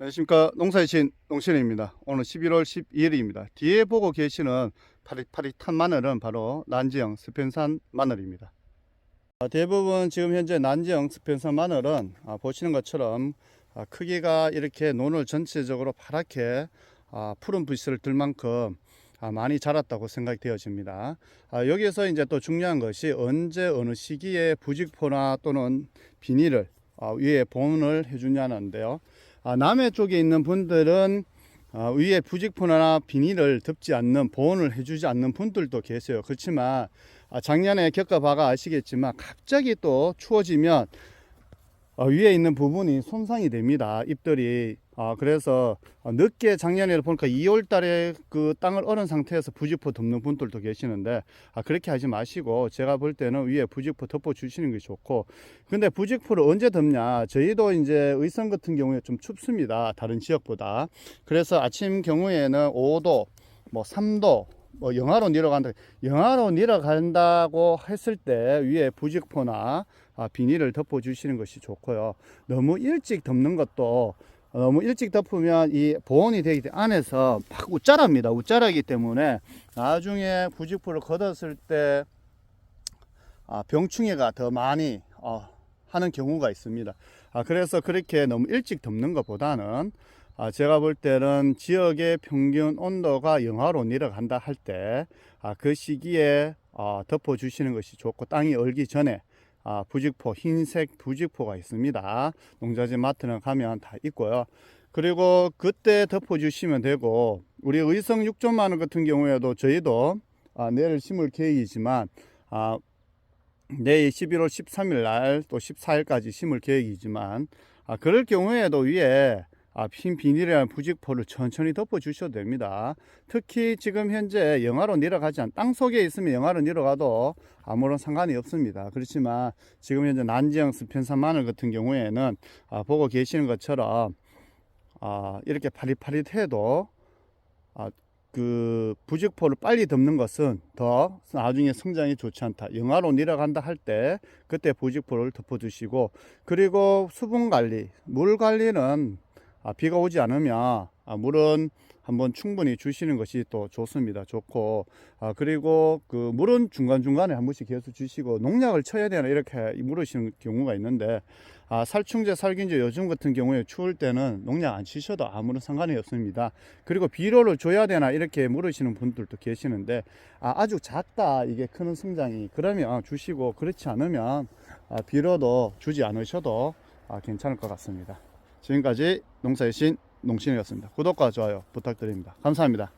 안녕하십니까 농사이신 농신입니다 오늘 11월 12일입니다 뒤에 보고 계시는 파릿파릿한 마늘은 바로 난지형 스펜산 마늘입니다 아, 대부분 지금 현재 난지형 스펜산 마늘은 아, 보시는 것처럼 아, 크기가 이렇게 논을 전체적으로 파랗게 아, 푸른 불씨를 들 만큼 아, 많이 자랐다고 생각이 되어집니다. 아, 여기서 이제 또 중요한 것이 언제 어느 시기에 부직포나 또는 비닐을 아, 위에 보온을 해주냐는데요. 아, 남해 쪽에 있는 분들은 아, 위에 부직포나 비닐을 덮지 않는 보온을 해주지 않는 분들도 계세요. 그렇지만 아, 작년에 겪어봐가 아시겠지만 갑자기 또 추워지면 어, 위에 있는 부분이 손상이 됩니다. 잎들이. 아, 그래서 어, 늦게 작년에 보니까 2월 달에 그 땅을 얼은 상태에서 부직포 덮는 분들도 계시는데 아, 그렇게 하지 마시고 제가 볼 때는 위에 부직포 덮어 주시는 게 좋고 근데 부직포를 언제 덮냐 저희도 이제 의성 같은 경우에 좀 춥습니다. 다른 지역보다. 그래서 아침 경우에는 5도 뭐 3도 뭐 영하로 내려간다. 영하로 내려간다고 했을 때 위에 부직포나 아, 비닐을 덮어 주시는 것이 좋고요. 너무 일찍 덮는 것도 어, 너무 일찍 덮으면 이 보온이 되기 때문에 안에서 팍 웃자랍니다. 웃자라기 때문에 나중에 부직포를 걷었을 때 아, 병충해가 더 많이 어, 하는 경우가 있습니다. 아, 그래서 그렇게 너무 일찍 덮는 것보다는 아, 제가 볼 때는 지역의 평균 온도가 영하로 내려간다 할 때, 아, 그 시기에 어, 덮어주시는 것이 좋고, 땅이 얼기 전에 아, 부직포, 흰색 부직포가 있습니다. 농자재 마트는 가면 다 있고요. 그리고 그때 덮어주시면 되고, 우리 의성 6종 마늘 같은 경우에도 저희도 아, 내일 심을 계획이지만, 아, 내일 11월 13일 날 또 14일까지 심을 계획이지만, 아, 그럴 경우에도 위에 아, 흰 비닐이나 부직포를 천천히 덮어 주셔도 됩니다. 특히 지금 현재 영하로 내려가지 않, 땅 속에 있으면 영하로 내려가도 아무런 상관이 없습니다. 그렇지만 지금 현재 난지형 스펜산 마늘 같은 경우에는 아, 보고 계시는 것처럼 아, 이렇게 파릿파릿해도 아, 그 부직포를 빨리 덮는 것은 더 나중에 성장이 좋지 않다. 영하로 내려간다 할 때 그때 부직포를 덮어 주시고 그리고 수분 관리, 물 관리는 아, 비가 오지 않으면 아, 물은 한번 충분히 주시는 것이 또 좋습니다. 좋고 아, 그리고 그 물은 중간 중간에 한 번씩 계속 주시고 농약을 쳐야 되나 이렇게 물으시는 경우가 있는데 아, 살충제, 살균제 요즘 같은 경우에 추울 때는 농약 안 치셔도 아무런 상관이 없습니다. 그리고 비료를 줘야 되나 이렇게 물으시는 분들도 계시는데 아, 아주 작다 이게 크는 성장이 그러면 주시고 그렇지 않으면 아, 비료도 주지 않으셔도 아, 괜찮을 것 같습니다. 지금까지 농사의 신 농신이었습니다. 구독과 좋아요 부탁드립니다. 감사합니다.